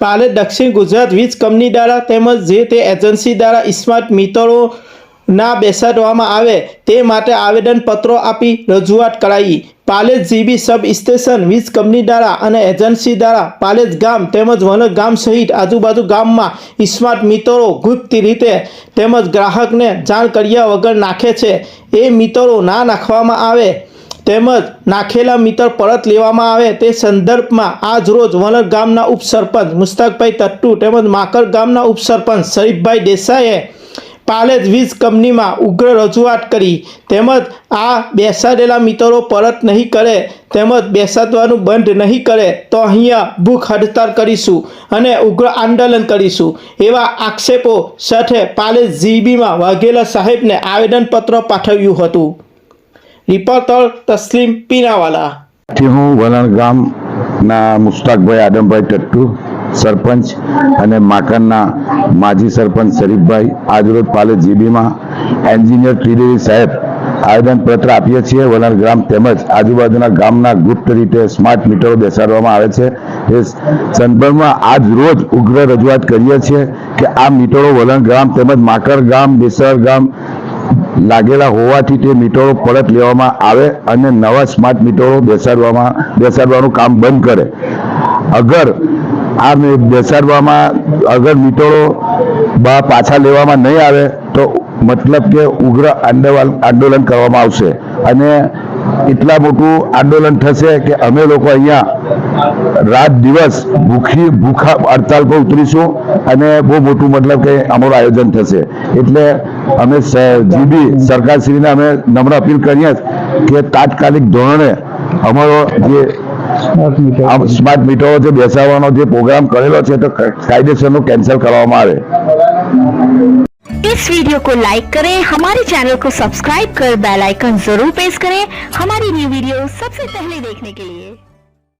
પાલે દક્ષિણ ગુજરાત વીજ કંપની દ્વારા તેમજ જે તે એજન્સી દ્વારા સ્માર્ટ મીટરો ના બેસાડવામાં આવે તે માટે આવેદનપત્રો આપી રજૂઆત કરાઈ. પાલેજ જીબી સબ સ્ટેશન વીજ કંપની દ્વારા અને એજન્સી દ્વારા પાલેજ ગામ તેમજ વન ગામ સહિત આજુબાજુ ગામમાં સ્માર્ટ મીટરો ગુપ્ત રીતે તેમજ ગ્રાહકને જાણ કર્યા વગર નાખે છે. એ મીટરો ના નાખવામાં આવે તેમજ નાખેલા મીટર પરત લેવામાં આવે તે સંદર્ભમાં આજ રોજ વલર ગામના ઉપસરપંચ મુસ્તાકભાઈ તટ્ટુ તેમજ માકર ગામના ઉપસરપંચ શરીફભાઈ દેસાઈએ પાલેજ વીજ કંપનીમાં ઉગ્ર રજૂઆત કરી. તેમજ આ બેસાડેલા મીટરો પરત નહીં કરે, તેમજ બેસાડવાનું બંધ નહીં કરે તો અહીંયા ભૂખ હડતાળ કરીશું અને ઉગ્ર આંદોલન કરીશું. એવા આક્ષેપો સાથે પાલેજ જીબીમાં વાઘેલા સાહેબને આવેદનપત્ર પાઠવ્યું હતું. રિપોર્ટર તસ્લીમ પીનાવાલા હું વલણ ગામના મુસ્તાકભાઈ આદમભાઈ ટટ્ટુ સરપંચ અને માકણના માજી સરપંચ શરીફભાઈ આજરોજ પાલે જીબીમાં એન્જિનિયર ત્રિદેવી સાહેબ આવેદનપત્ર આપીએ છીએ. વલણ ગ્રામ તેમજ આજુબાજુના ગામના ગુપ્ત રીતે સ્માર્ટ મીટરો બેસાડવામાં આવે છે. એ સંદર્ભમાં આજ રોજ ઉગ્ર રજૂઆત કરીએ છીએ કે આ મીટરો વલણ ગ્રામ તેમજ માકર ગામ બેસર ગામ લાગેલા હોવાથી તે મીટરો પરત લેવામાં આવે અને નવા સ્માર્ટ મીટરો બેસાડવામાં, બેસાડવાનું કામ બંધ કરે. અગર આ બેસાડવામાં, અગર મીટરો પાછા લેવામાં નહીં આવે, તો મતલબ કે ઉગ્ર આંદોલન આંદોલન કરવામાં આવશે. અને એટલા મોટું આંદોલન થશે કે અમે લોકો અહીંયા રાત દિવસ ભૂખી ભૂખા હડતાલ પર ઉતરીશું અને બહુ મોટું મતલબ કે અમારું આયોજન થશે એટલે અમે સ- જીબી સરકારશ્રીને અમે નમ્ર અપીલ કરીએ કે તાત્કાલિક ધોરણે અમારો જે આ સ્માર્ટ મીટરો જે બેસાડવાનો જે પ્રોગ્રામ કરેલો છે તો ક- કાયદેસરનું કેન્સલ કરવામાં આવે इस वीडियो को लाइक करें हमारे चैनल को सब्सक्राइब कर बेल आइकन जरूर प्रेस करें हमारी न्यू वीडियो सबसे पहले देखने के लिए